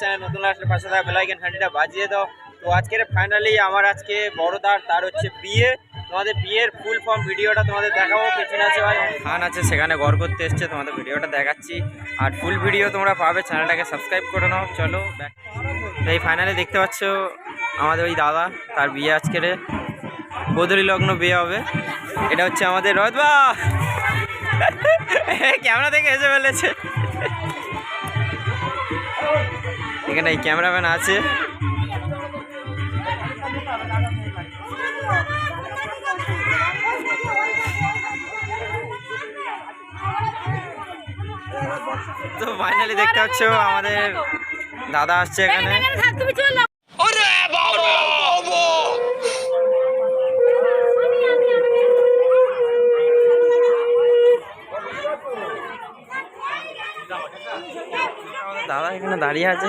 Channel, নতুন আসলে পাশে থাকা বেলাইকেন ঘন্টিটা বাজিয়ে দাও। তো আজকের ফাইনালি আমার আজকে বড়দার, তার হচ্ছে বিয়ে। তোমাদের বিয়ের ফুল ফর্ম ভিডিওটা তোমাদের দেখাবো, পেছনে আছে ভাই। খান আছে, সেখানে গড় করতে এসছে, তোমাদের ভিডিওটা দেখাচ্ছি। আর ফুল ভিডিও তোমরা পাবে চ্যানেলটাকে সাবস্ক্রাইব করে নাও। চলো এই ফাইনালি দেখতে পাচ্ছ, আমাদের ওই দাদা, তার বিয়ে আজকের। বদলি লগ্ন বিয়ে হবে। এটা হচ্ছে আমাদের রথবা ক্যামেরা থেকে এসে ফেলেছে। এখানে এই ক্যামেরাম্যান আছে। তো ফাইনালি দেখতে পাচ্ছ আমাদের দাদা আসছে এখানে। দাদা এখানে দাঁড়িয়ে আছে।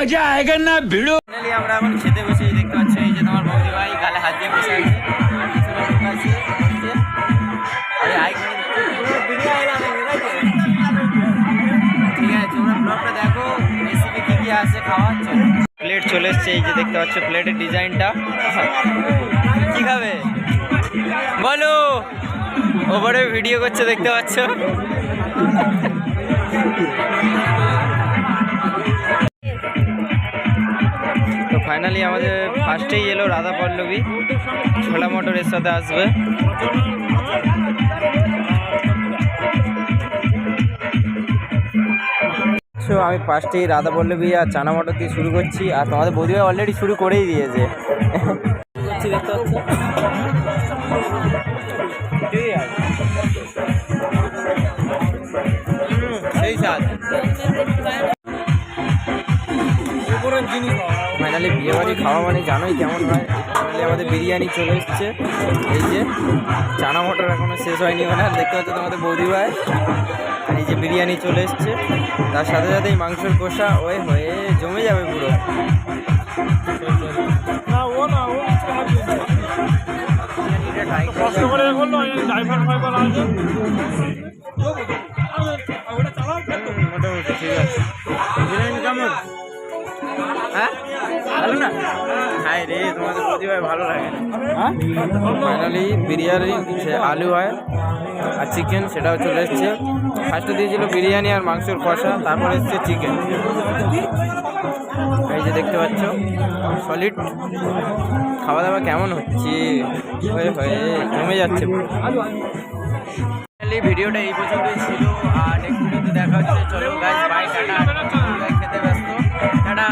মজা না ভিড়ো আমরা এখন খেতে বসে দেখতে পাচ্ছি, এই যে তোমার বৌদি ভাই গালে হাত দিয়ে বসে আছে। ঠিক আছে দেখো রেসিপি কী কী আছে খাওয়ার প্লেট চলে এসছে, এই যে দেখতে পাচ্ছ প্লেটের ডিজাইনটা কি খাবে? বলো। ওপরে ভিডিও করছে, দেখতে পাচ্ছ। ফাইনালি আমাদের ফার্স্টেই এলো রাধা পল্লবী। ছোলা মটর এর সাথে আসবে। তো আমি ফার্স্টেই রাধা পল্লবী আর চানা মটর দিয়ে শুরু করছি আর তোমাদের বৌদিভাই অলরেডি শুরু করেই দিয়েছে। করছি দেখতে পাচ্ছ? ফাইনালি বিয়ে বাড়ি খাওয়া মানে জানোই কেমন হয়। ফাইনালি আমাদের বিরিয়ানি চলে এসছে। এই যে চানা মটর এখনও শেষ হয়নি মানে আর দেখতে পাচ্ছ তোমাদের বৌদি ভাই। এই যে বিরিয়ানি চলে এসছে। তার সাথে সাথে এই মাংসের কষা। ওই হয়ে জমে যাবে পুরো। মোটামুটি ঠিক আছে। বিরিয়ানি কেমন? হ্যাঁ? ভালো না। হাই রে তোমাদের প্রতিভায় ভালো লাগে না। হ্যাঁ? ফাইনালি বিরিয়ানি আলু হয় আর চিকেন সেটাও চলে এসছে। ফার্স্টে দিয়েছিল বিরিয়ানি আর মাংসের কষা তারপরে এসছে চিকেন এই যে দেখতে পাচ্ছ সলিড খাওয়া দাওয়া কেমন হচ্ছে? হয়ে হয়ে জমে যাচ্ছে। ভিডিওটা এই পর্যন্তই ছিল। আর নেক্সট ভিডিওতে দেখা হচ্ছে। চলো গাছ বাই টাটা। খেতে ব্যস্ত। টাটা।